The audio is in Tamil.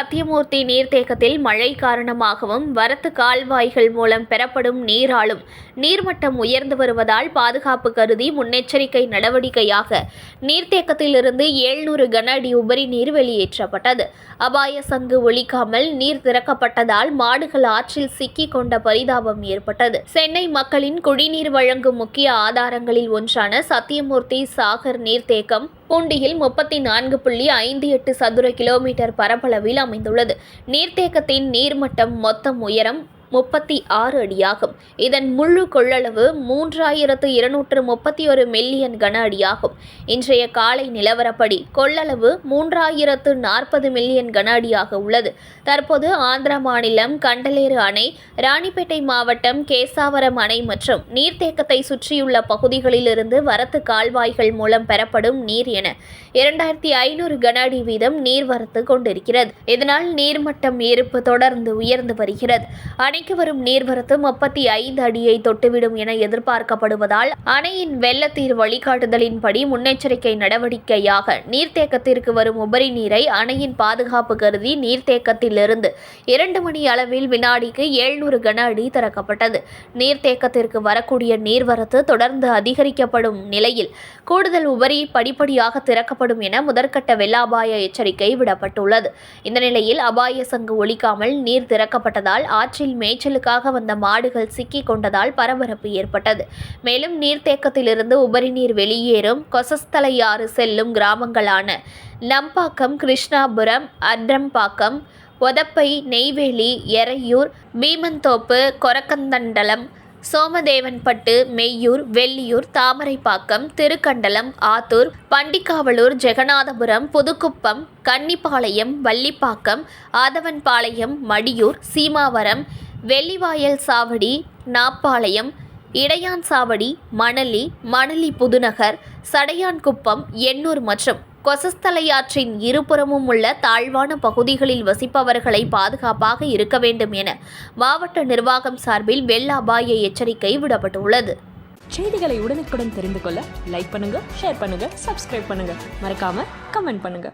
சத்தியமூர்த்தி நீர்த்தேக்கத்தில் மழை காரணமாகவும் வரத்து கால்வாய்கள் மூலம் பெறப்படும் நீராலும் நீர்மட்டம் உயர்ந்து வருவதால் பாதுகாப்பு கருதி முன்னெச்சரிக்கை நடவடிக்கையாக நீர்த்தேக்கத்திலிருந்து ஏழ்நூறு கன அடி உபரி நீர் வெளியேற்றப்பட்டது. அபாய சங்கு ஒழிக்காமல் நீர் திறக்கப்பட்டதால் மாடுகள் ஆற்றில் சிக்கிக் கொண்ட பரிதாபம் ஏற்பட்டது. சென்னை மக்களின் குடிநீர் வழங்கும் முக்கிய ஆதாரங்களில் ஒன்றான சத்தியமூர்த்தி சாகர் நீர்த்தேக்கம் பூண்டியில் முப்பத்தி நான்கு புள்ளி ஐந்து எட்டு சதுர கிலோமீட்டர் பரப்பளவில் அமைந்துள்ளது. நீர்த்தேக்கத்தின் நீர்மட்டம் மொத்தம் உயரம் முப்பத்தி ஆறு அடியாகும். இதன் முழு கொள்ளளவு மூன்றாயிரத்து இருநூற்று முப்பத்தி ஒரு மில்லியன் கன அடியாகும். இன்றைய காலை நிலவரப்படி கொள்ளளவு மூன்றாயிரத்து நாற்பது மில்லியன் கன அடியாக உள்ளது. தற்போது ஆந்திர மாநிலம் கண்டலேறு அணை ராணிப்பேட்டை மாவட்டம் கேசாவரம் அணை மற்றும் நீர்த்தேக்கத்தை சுற்றியுள்ள பகுதிகளிலிருந்து வரத்து கால்வாய்கள் மூலம் பெறப்படும் நீர் என இரண்டாயிரத்தி ஐநூறு கன அடி வீதம் நீர் வரத்து கொண்டிருக்கிறது. இதனால் நீர்மட்டம் இருப்பு தொடர்ந்து உயர்ந்து வருகிறது. அணை அணைக்கு வரும் நீர்வரத்து முப்பத்தி ஐந்து அடியை தொட்டுவிடும் என எதிர்பார்க்கப்படுவதால் அணையின் வெள்ளத்தீர் வழிகாட்டுதலின்படி முன்னெச்சரிக்கை நடவடிக்கையாக நீர்த்தேக்கத்திற்கு வரும் உபரி நீரை அணையின் பாதுகாப்பு கருதி நீர்த்தேக்கத்திலிருந்து இரண்டு மணி அளவில் வினாடிக்கு ஏழ்நூறு கன அடி திறக்கப்பட்டது. நீர்த்தேக்கத்திற்கு வரக்கூடிய நீர்வரத்து தொடர்ந்து அதிகரிக்கப்படும் நிலையில் கூடுதல் உபரி படிப்படியாக திறக்கப்படும் என முதற்கட்ட வெள்ள அபாய எச்சரிக்கை விடப்பட்டுள்ளது. இந்த நிலையில் அபாய சங்கு ஒழிக்காமல் நீர் திறக்கப்பட்டதால் ஆற்றில் மேய்ச்சலுக்காக வந்த மாடுகள் சிக்கிக் கொண்டதால் பரபரப்பு ஏற்பட்டது. மேலும் நீர்த்தேக்கத்திலிருந்து உபரி நீர் வெளியேறும் கொசஸ்தலையாறு செல்லும் கிராமங்களான நம்பாக்கம் கிருஷ்ணாபுரம் அட்ரம்பாக்கம் ஒதப்பை நெய்வேலி எறையூர் பீமந்தோப்பு கொரக்கந்தண்டலம் சோமதேவன்பட்டு மெய்யூர் வெள்ளியூர் தாமரைப்பாக்கம் திருக்கண்டலம் ஆத்தூர் பண்டிக்காவலூர் ஜெகநாதபுரம் புதுக்குப்பம் கன்னிப்பாளையம் வள்ளிப்பாக்கம் ஆதவன்பாளையம் மடியூர் சீமாவரம் வெள்ளிவாயல் சாவடி நாப்பாளையம் இடையான் சாவடி மணலி மணலி புதுநகர் சடையான்குப்பம் எண்ணூர் மற்றும் கொசஸ்தலையாற்றின் இருபுறமும் உள்ள தாழ்வான பகுதிகளில் வசிப்பவர்களை பாதுகாப்பாக இருக்க வேண்டும் என மாவட்ட நிர்வாகம் சார்பில் வெள்ள அபாய எச்சரிக்கை விடப்பட்டுள்ளது. செய்திகளை உடனுக்குடன் தெரிந்து கொள்ள லைக் பண்ணுங்க ஷேர் பண்ணுங்க சப்ஸ்கிரைப் பண்ணுங்க. மறக்காம கமெண்ட் பண்ணுங்க.